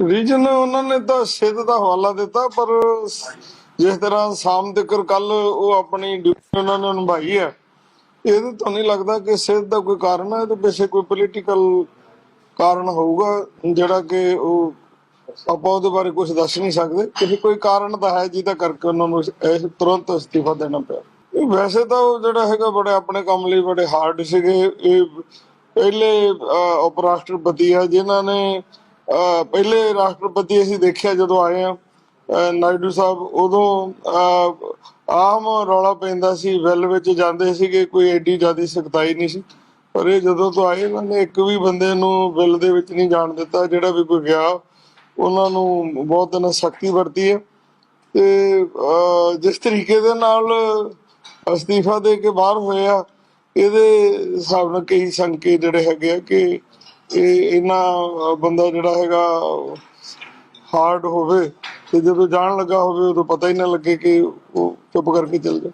Reason ਉਹਨਾਂ ਨੇ ਤਾਂ ਸਿੱਧ ਦਾ ਹਵਾਲਾ ਦਿੱਤਾ, ਪਰ ਜਿਸ ਤਰ੍ਹਾਂ ਸ਼ਾਮ ਤੱਕ ਕੱਲ ਉਹ ਆਪਣੀ ਡਿਊਟੀ ਉਹਨਾਂ ਨੇ ਨਿਭਾਈ ਹੈ, ਇਹਦੇ ਤੋਂ ਨਹੀਂ ਲੱਗਦਾ ਕਿ ਸਿੱਧ ਦਾ ਕੋਈ ਕਾਰਨ ਹੈ ਇਹਦੇ ਪਿੱਛੇ ਕੋਈ ਪੋਲੀਟੀਕਲ ਕਾਰਨ ਹੋਊਗਾ, ਜਿਹੜਾ ਕਿ ਉਹ ਆਪਾਂ ਉਹਦੇ ਬਾਰੇ ਕੁਝ ਦੱਸ ਨਹੀਂ ਸਕਦੇ। ਕਿ ਕੋਈ ਕਾਰਨ ਤਾਂ ਹੈ ਜਿਹਦਾ ਕਰਕੇ ਉਹਨਾਂ ਨੂੰ ਇਸ ਤੁਰੰਤ ਅਸਤੀਫਾ ਦੇਣਾ ਪਿਆ। ਵੈਸੇ ਤਾਂ ਉਹ ਜਿਹੜਾ ਹੈਗਾ ਬੜੇ ਆਪਣੇ ਕੰਮ ਲਈ ਬੜੇ ਹਾਰਡ ਸੀਗੇ। ਇਹ ਪਹਿਲੇ ਉਪ ਰਾਸ਼ਟਰਪਤੀ ਆ, ਜਿਨ੍ਹਾਂ ਨੇ ਪਹਿਲੇ ਰਾਸ਼ਟਰਪਤੀ ਅਸੀਂ ਦੇਖਿਆ ਜਦੋਂ ਆਏ ਆ ਨਾਇਡੂ ਸਾਹਿਬ, ਉਦੋਂ ਆਮ ਰੌਲਾ ਪੈਂਦਾ ਸੀ, ਵੈਲ ਵਿੱਚ ਜਾਂਦੇ ਸੀਗੇ ਕੋਈ ਐਡੀ ਜ਼ਿਆਦਾ ਸਖਤਾਈ ਨਹੀਂ ਸੀ। ਪਰ ਇਹ ਜਦੋਂ ਤੋਂ ਆਏ ਇਹਨਾਂ ਨੇ ਇੱਕ ਵੀ ਬੰਦੇ ਨੂੰ ਬਿੱਲ ਦੇ ਵਿੱਚ ਨਹੀਂ ਜਾਣ ਦਿੱਤਾ, ਜਿਹੜਾ ਵੀ ਕੋਈ ਗਿਆ, ਉਹਨਾਂ ਨੂੰ ਬਹੁਤ ਇਹਨਾਂ ਸਖਤੀ ਵਰਤੀ ਹੈ। ਤੇ ਜਿਸ ਤਰੀਕੇ ਦੇ ਨਾਲ ਅਸਤੀਫਾ ਦੇ ਕੇ ਬਾਹਰ ਹੋਇਆ ਇਹਦੇ ਹਿਸਾਬ ਨਾਲ ਕਈ ਸੰਕੇ ਜਿਹੜੇ ਹੈਗੇ ਆ ਕਿ ਇਹ ਇਹਨਾਂ ਬੰਦਾ ਜਿਹੜਾ ਹੈਗਾ, ਹਾਰਡ ਹੋਵੇ ਤੇ ਜਦੋਂ ਜਾਣ ਲੱਗਾ ਹੋਵੇ, ਉਦੋਂ ਪਤਾ ਹੀ ਨਾ ਲੱਗੇ ਕਿ ਉਹ ਚੁੱਪ ਕਰਕੇ ਚੱਲ ਗਿਆ।